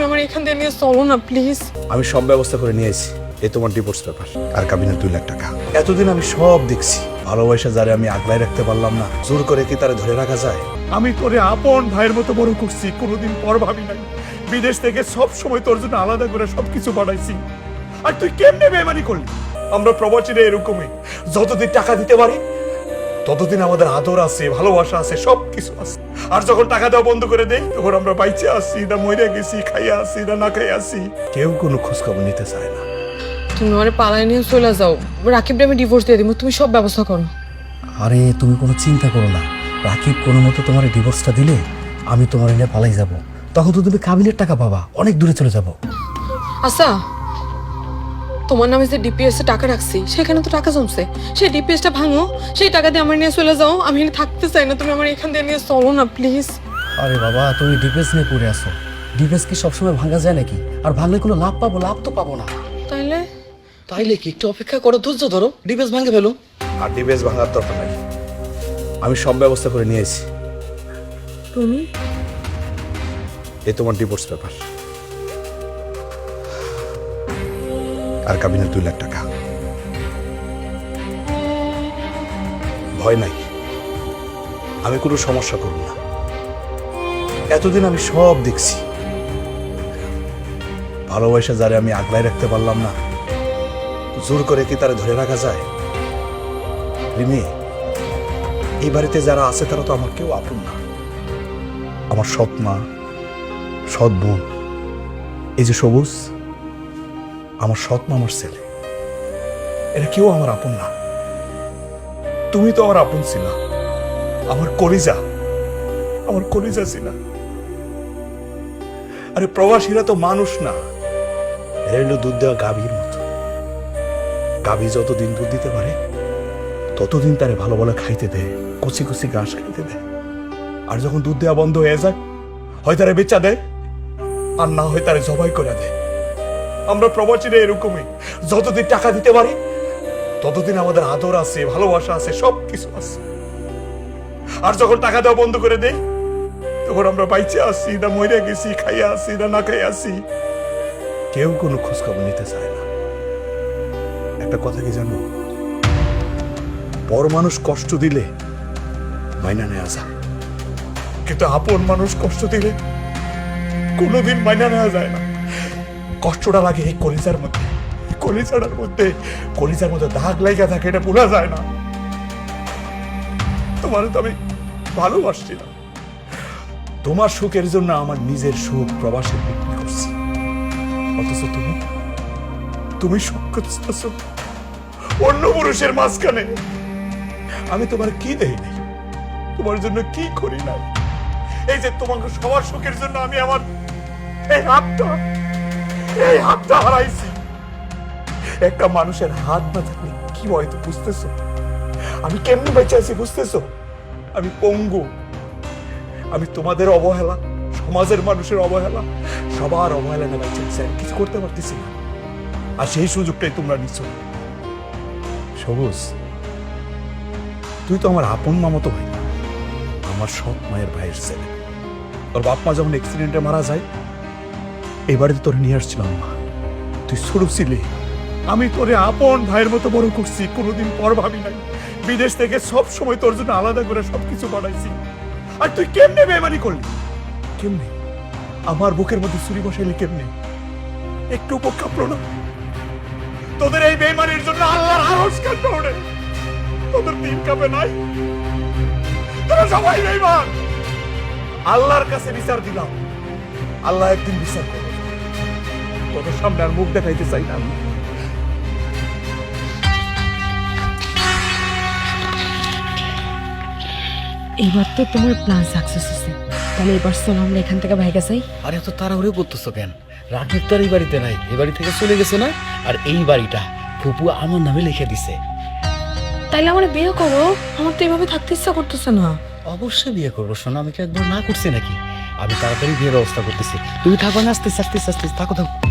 তুমি আমার এখান থেকে নিয়ে চলো না প্লিজ আমি সব ব্যবস্থা করে নিয়েছি এই তোমার ডিভোর্স পেপার আর কাবিনের দুই লাখ টাকা। এতদিন আমি সব দেখছি। ভালোবাসা যারে আমি আগলায় রাখতে পারলাম না জোর করে কি তারে ধরে রাখা যায়? আমি তোরে আপন ভাইয়ের মতো বড় করছি কোনোদিন পর ভাবি নাই। বিদেশ থেকে সব সময় তোর জন্য আলাদা করে সবকিছু পাঠাইছি আর তুই কেমনে বেমানি করলি? আমরা প্রবাসীরা এরকমই। যতদিন টাকা দিতে পারি ততদিন আমাদের আদর আছে ভালোবাসা আছে সব কিছু আছে। আর যখন টাকা দেওয়া বন্ধ করে দেই তখন আমরা বাইচে আসছি না মরে গেছি খাইয়া আসছি না না খাইয়া আসছি কেউ কোনো খোঁজখবর নিতে চায় না। তুমি আমার পালায় নিয়ে চলে যাও। রাকিবটা আমি ডিভোর্স দিয়ে দিব তুমি সব ব্যবস্থা করো। আরে তুমি কোনো চিন্তা করো না। রাকিব কোনো মতো তোমার ডিভোর্সটা দিলে আমি তোমার এনে পালাই যাব। তখন তো তুমি কাবিনের টাকা পাবা অনেক দূরে চলে যাব। আচ্ছা তোমার নামে যে ডিপিএস এ টাকা রাখছি সেখানে তো টাকা জমছে। সেই ডিপিএসটা ভাঙো সেই টাকা দিয়ে আমার নিয়ে চলে যাও আমি এখানে থাকতে চাই না তুমি আমার এখান দিয়ে নিয়ে চলো না প্লিজ আরে বাবা তুমি ডিপিএস নিয়ে পড়ে আসো ডিফেন্স কি সবসময় ভাঙা যায় নাকি? আর ভাঙলে কোনো লাভ পাবো লাভ তো পাবো না। তাইলে? তাইলে কি একটু অপেক্ষা করো ধৈর্য ধরো ডিফেন্স ভাঙে ফেলো আর ডিভোর্স ভাঙার দরকার নাই। আমি সব ব্যবস্থা করে নিয়েছি তুমি? এ তোমার ডিভোর্স পেপার আর কাবিনের দুই লাখ টাকা। ভয় নাই। আমি কোনো সমস্যা করব না। এতদিন আমি সব দেখছি। ভালোবাসা যারে আমি আগলায় রাখতে পারলাম না, জোর করে কি তারা ধরে রাখা যায়? রিমি, এই বাড়িতে যারা আছে তারা তো আমার কেউ আপন না। আমার সৎ মা, সৎ বোন, এই যে সবুজ আমার সৎ মা আমার ছেলে। এরা কেউ আমার আপন না। তুমি তো আমার আপন ছিল। আমার কলিজা। আমার কলিজা ছিল। আরে প্রবাসীরা তো মানুষ না। এরা হলো দুধ দেওয়া গাভীর মতো। গাভী যতদিন দুধ দিতে পারে, ততদিন তারে ভালো ভালো খাইতে দেয়, কুচি কুচি ঘাস খাইতে দেয়। আর যখন দুধ দেওয়া বন্ধ হয়ে যায়, হয় তারা বেচা দেয়, আর না হয় তারা জবাই করে দেয়। আমরা প্রবাসীরা এরকমই। যতদিন টাকা দিতে পারি, ততদিন আমাদের আদর আছে, ভালোবাসা আছে সব কিছু আছে। আর যখন টাকা দেওয়া বন্ধ করে দেই, তখন আমরা বাইচে আসি, না মরে গেছি, খাইয়া আসছি না না খাইয়া আসছি কেউ কোনো খোঁজখবর নিতে চায় না। একটা কথা কি জানো? পর মানুষ কষ্ট দিলে মাইনা নেওয়া যায়। কিন্তু আপন মানুষ কষ্ট দিলে কোনোদিন মাইনা নেওয়া যায় না। কষ্টটা লাগে এই কলিজার মধ্যে। কলিজাটার মধ্যে, কলিজার মধ্যে দাগ লাইগা থাকে, এটা ভোলা যায় না। তোমার তো আমি ভালোবাসছি না তোমার সুখের জন্য আমার নিজের সুখ প্রবাসে বিক্রি করছি। অথচ তুমি তুমি সুখ করতেছ অন্য পুরুষের মাঝখানে। আমি তোমার কি দেই নাই? তোমার জন্য কি করি নাই? এই যে তোমাকে সবার সুখের জন্য আমি আমার এই হাতটা একটা মানুষের হাত না থাকলে কি হয়তো বুঝতেছো? আমি কেমনি বেঁচে আছি বুঝতেছো? আমি পঙ্গু। আমি তোমাদের অবহেলা, সমাজের মানুষের অবহেলা, সবার অবহেলা না বেঁচে আমি কিছু করতে পারতেছি না। আর সেই সুযোগটাই তোমরা নিচ্ছ। সবুজ, তুই তো আমার আপন মামতো ভাই। আমার সৎ মায়ের ভাইয়ের ছেলে। তোর বাপ মা যখন অ্যাক্সিডেন্টে মারা যায় এই বাড়িতে তোর নিয়ে আসছিলাম, মা। তুই ছোট ছিলি। আমি তোরে আপন ভাইয়ের মতো বড় করছি, কোনোদিন পর ভাবি নাই। বিদেশ থেকে সব সময় তোর জন্য আলাদা করে সবকিছু পাঠাইছি আর তুই কেমনে বেমানি করলি? কেমনে? আমার বুকের মধ্যে ছুরি বসাইলি কেমনে? একটু কাঁপলো না? তোদের এই বেমানির জন্য আল্লাহর আরশ কাঁপতে ওঠে তোদের দিন কাঁপে নাই? তোরা সবাই বেমান আল্লাহর কাছে বিচার দিলাম। আল্লাহ একদিন বিচার করবে। তোদের সামনে আর মুখ দেখাইতে চাই না। আমি এবার তো তোমার প্ল্যান সাকসেস হয়েছে তাহলে এবার চলো আমরা এখান থেকে ভাইগা যাই। আরে এত তাড়াহুড়ো করতেছো কেন? রাকিব তো আর এই বাড়িতে নাই এই বাড়ি থেকে চলে গেছে না? আর এই বাড়িটা ফুপু আমার নামে লিখে দিছে। তাইলে আমার বিয়ে করো আমার তো এভাবে থাকতে ইচ্ছা করতেছে না। অবশ্যই বিয়ে করব শোনো আমি কি একবার না করছি নাকি? আমি তাড়াতাড়ি বিয়ের ব্যবস্থা করতেছি। তুমি থাকো না আস্তে আস্তে আস্তে আস্তে থাকো থাকো।